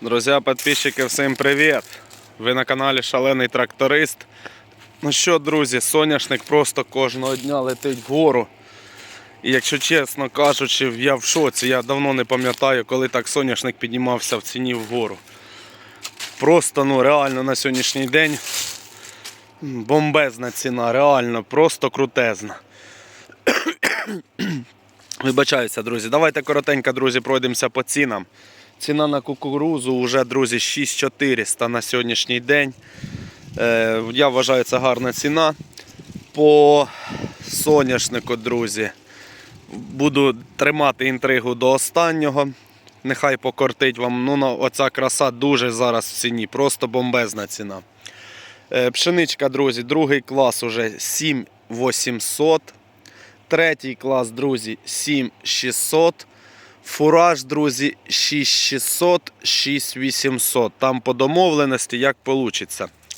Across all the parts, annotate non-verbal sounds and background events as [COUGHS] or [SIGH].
Друзі, підписчики, всім привіт! Ви на каналі Шалений Тракторист. Ну що, друзі, соняшник просто кожного дня летить вгору. І якщо чесно кажучи, я в шоці. Я давно не пам'ятаю, коли так соняшник піднімався в ціні вгору. Просто ну реально на сьогоднішній день бомбезна ціна, реально, просто крутезна. [COUGHS] Вибачаюся, друзі. Давайте коротенько, друзі, пройдемося по цінам. Ціна на кукурузу вже, друзі, 6400 на сьогоднішній день. Е, я вважаю, це гарна ціна. По соняшнику, друзі, буду тримати інтригу до останнього. Нехай покортить вам. Ну, оця краса дуже зараз в ціні, просто бомбезна ціна. Е, Пшеничка, друзі, другий клас уже 7800. Третій клас, друзі, 7600. Фураж, друзі, 6600, 6800. Там по домовленості, як вийде.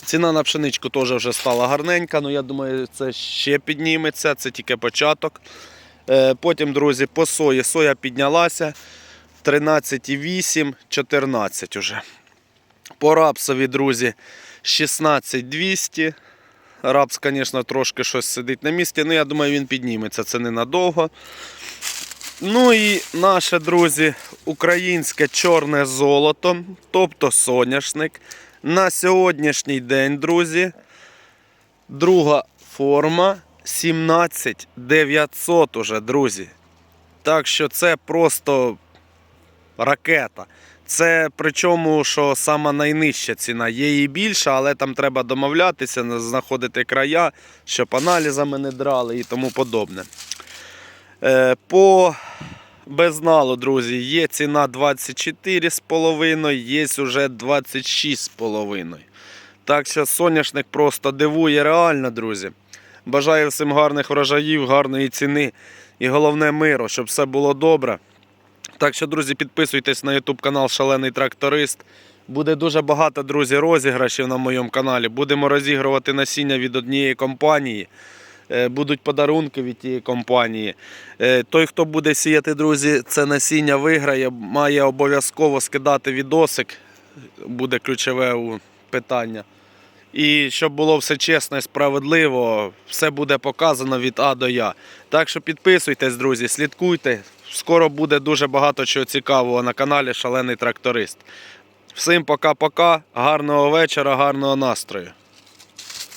Ціна на пшеничку теж вже стала гарненька, але я думаю, це ще підніметься, це тільки початок. Е, Потім, друзі, по сої. Соя піднялася 13,8, 14 уже. По рапсові, друзі, 16200. Рапс, звісно, трошки щось сидить на місці, але я думаю, він підніметься. Це ненадовго. Ну і наше, друзі, українське чорне золото, тобто соняшник. На сьогоднішній день, друзі, друга форма 17900 уже, друзі. Так що це просто ракета. Це причому, що сама найнижча ціна. Є і більша, але там треба домовлятися, знаходити края, щоб аналізами не драли і тому подобне. Е, По безналу, друзі, є ціна 24,5, є вже 26,5. Так що соняшник просто дивує реально, друзі. Бажаю всім гарних врожаїв, гарної ціни і головне миру, щоб все було добре. Так що, друзі, підписуйтесь на YouTube канал Шалений Тракторист. Буде дуже багато, друзі, розіграшів на моєму каналі. Будемо розігрувати насіння від однієї компанії. Е, Будуть подарунки від тієї компанії. Е, Той, хто буде сіяти, друзі, це насіння виграє, має обов'язково скидати відосик. Буде ключове питання. І щоб було все чесно і справедливо, все буде показано від А до Я. Так що підписуйтесь, друзі, слідкуйте. Скоро буде дуже багато чого цікавого на каналі Шалений Тракторист. Всім пока-пока, гарного вечора, гарного настрою.